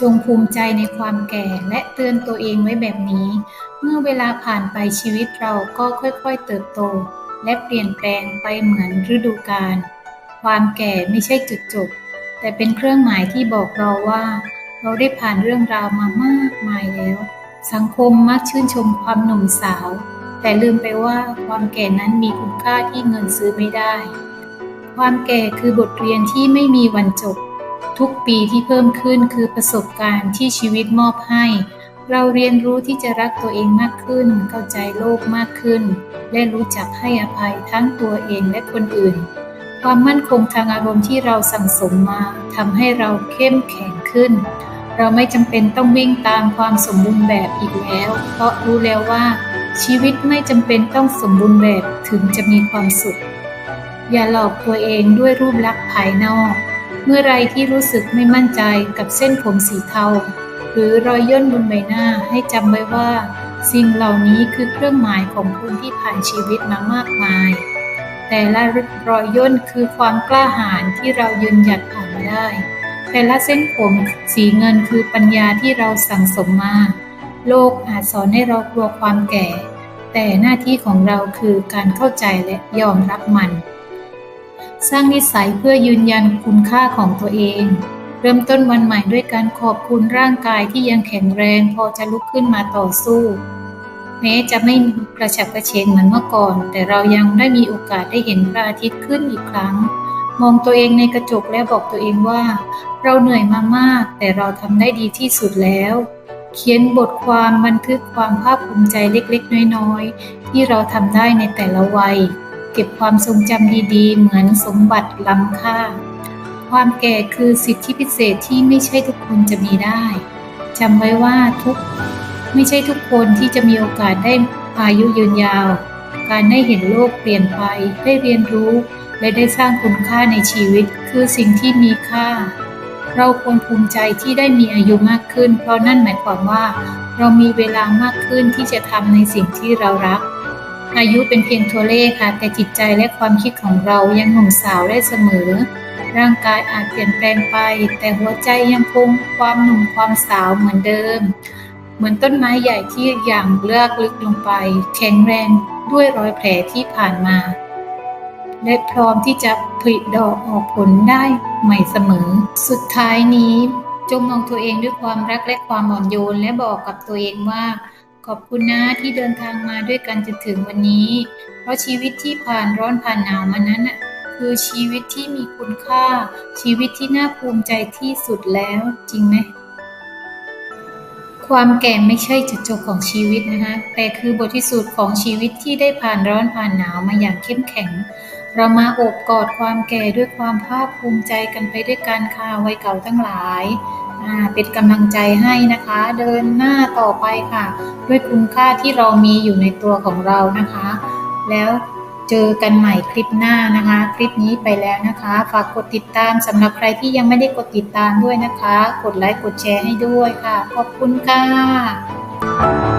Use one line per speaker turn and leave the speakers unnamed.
จงภูมิใจในความแก่และเตือนตัวเองไว้แบบนี้ เมื่อเวลาผ่านไปชีวิตเราก็ค่อยๆเติบโต และเปลี่ยนแปลงไปเหมือนฤดูกาลความแก่ไม่ใช่จุดจบ แต่เป็นเครื่องหมายที่บอกเราว่า เราได้ผ่านเรื่องราวมามากมายแล้ว สังคมมักชื่นชมความหนุ่มสาว แต่ลืมไปว่าความแก่นั้นมีคุณค่าที่เงินซื้อไม่ได้ ความแก่คือบทเรียนที่ไม่มีวันจบ ทุกปีที่เพิ่มขึ้นคือประสบการณ์ที่ชีวิตมอบให้ เราเรียนรู้ที่จะรักตัวเองมากขึ้น เข้าใจโลกมากขึ้น และรู้จักให้อภัยทั้งตัวเองและคนอื่น ความมั่นคงทางอารมณ์ที่เราสั่งสมมาทำให้เราเข้มแข็งขึ้น เราไม่จำเป็นต้องวิ่งตามความสมบูรณ์แบบอีกแล้ว เพราะรู้แล้วว่า ชีวิตไม่จำเป็นต้องสมบูรณ์แบบถึงจะมีความสุข อย่าหลอกตัวเองด้วยรูปลักษณ์ภายนอก เมื่อไรที่รู้สึกไม่มั่นใจกับเส้นผมสีเทา หรือรอยย่นบนใบหน้าให้จำไว้ว่า สิ่งเหล่านี้คือเครื่องหมายของคนที่ผ่านชีวิตมามากมาย แต่ละรอยย่นคือความกล้าหาญที่เรายืนหยัดผ่านมาได้ แต่ละเส้นผมสีเงินคือปัญญาที่เราสั่งสมมา โลกอาจสอนให้เรากลัวความแก่ แต่หน้าที่ของเราคือการเข้าใจและยอมรับมัน สร้างนิสัยเพื่อยืนยันคุณค่าของตัวเอง เริ่มต้นวันใหม่ด้วยการขอบคุณร่างกายที่ยังแข็งแรงพอจะลุกขึ้นมาต่อสู้ แม้จะไม่กระฉับกระเฉงเหมือนเมื่อก่อน แต่เรายังได้มีโอกาสได้เห็นพระอาทิตย์ขึ้นอีกครั้ง มองตัวเองในกระจกและบอกตัวเองว่า เราเหนื่อยมามาก แต่เราทำได้ดีที่สุดแล้วเขียนบทความบันทึกความภาคภูมิใจเล็กๆ น้อยๆ ที่เราทำได้ในแต่ละวัย เก็บความทรงจำดีๆ เหมือนสมบัติล้ำค่า ความแก่คือสิทธิพิเศษที่ไม่ใช่ทุกคนจะมีได้จำไว้ว่าทุกไม่ใช่ทุกคนที่จะมีโอกาสได้อายุยืนยาว การได้เห็นโลกเปลี่ยนไป ได้เรียนรู้ และได้สร้างคุณค่าในชีวิต คือสิ่งที่มีค่า เราควรภูมิใจที่ได้มีอายุมากขึ้น เพราะนั่นหมายความว่า เรามีเวลามากขึ้นที่จะทำในสิ่งที่เรารัก อายุเป็นเพียงตัวเลขค่ะ แต่จิตใจและความคิดของเรายังหนุ่มสาวได้เสมอ ร่างกายอาจเปลี่ยนแปลงไป แต่หัวใจยังคงความหนุ่มความสาวเหมือนเดิม เหมือนต้นไม้ใหญ่ที่อย่างเลือกลึกลงไป แข็งแรงด้วยรอยแผลที่ผ่านมา และพร้อมที่จะผลิดอกออกผลได้ใหม่เสมอ สุดท้ายนี้จงมองตัวเองด้วยความรักและความอ่อนโยนและบอกกับตัวเองว่า ขอบคุณนะที่เดินทางมาด้วยกันจนถึงวันนี้ เพราะชีวิตที่ผ่านร้อนผ่านหนาวมานั้นน่ะคือชีวิตที่มีคุณค่า ชีวิตที่น่าภูมิใจที่สุดแล้วจริงไหมความแก่ไม่ใช่จุดจบของชีวิตนะคะแต่คือบทที่สุดของชีวิตที่ได้ผ่านร้อนผ่านหนาวมาอย่างเข้มแข็ง เรามาโอบกอดความแก่ด้วยความภาคภูมิใจกันไปด้วยกันค่ะวัยเก่าทั้งหลายเป็นกำลังใจให้นะคะ เดินหน้าต่อไปค่ะ ด้วยคุณค่าที่เรามีอยู่ในตัวของเรานะคะ แล้วเจอกันใหม่คลิปหน้านะคะ คลิปนี้ไปแล้วนะคะ ฝากกดติดตามสำหรับใครที่ยังไม่ได้กดติดตามด้วยนะคะ กดไลค์กดแชร์ให้ด้วยค่ะ ขอบคุณค่ะ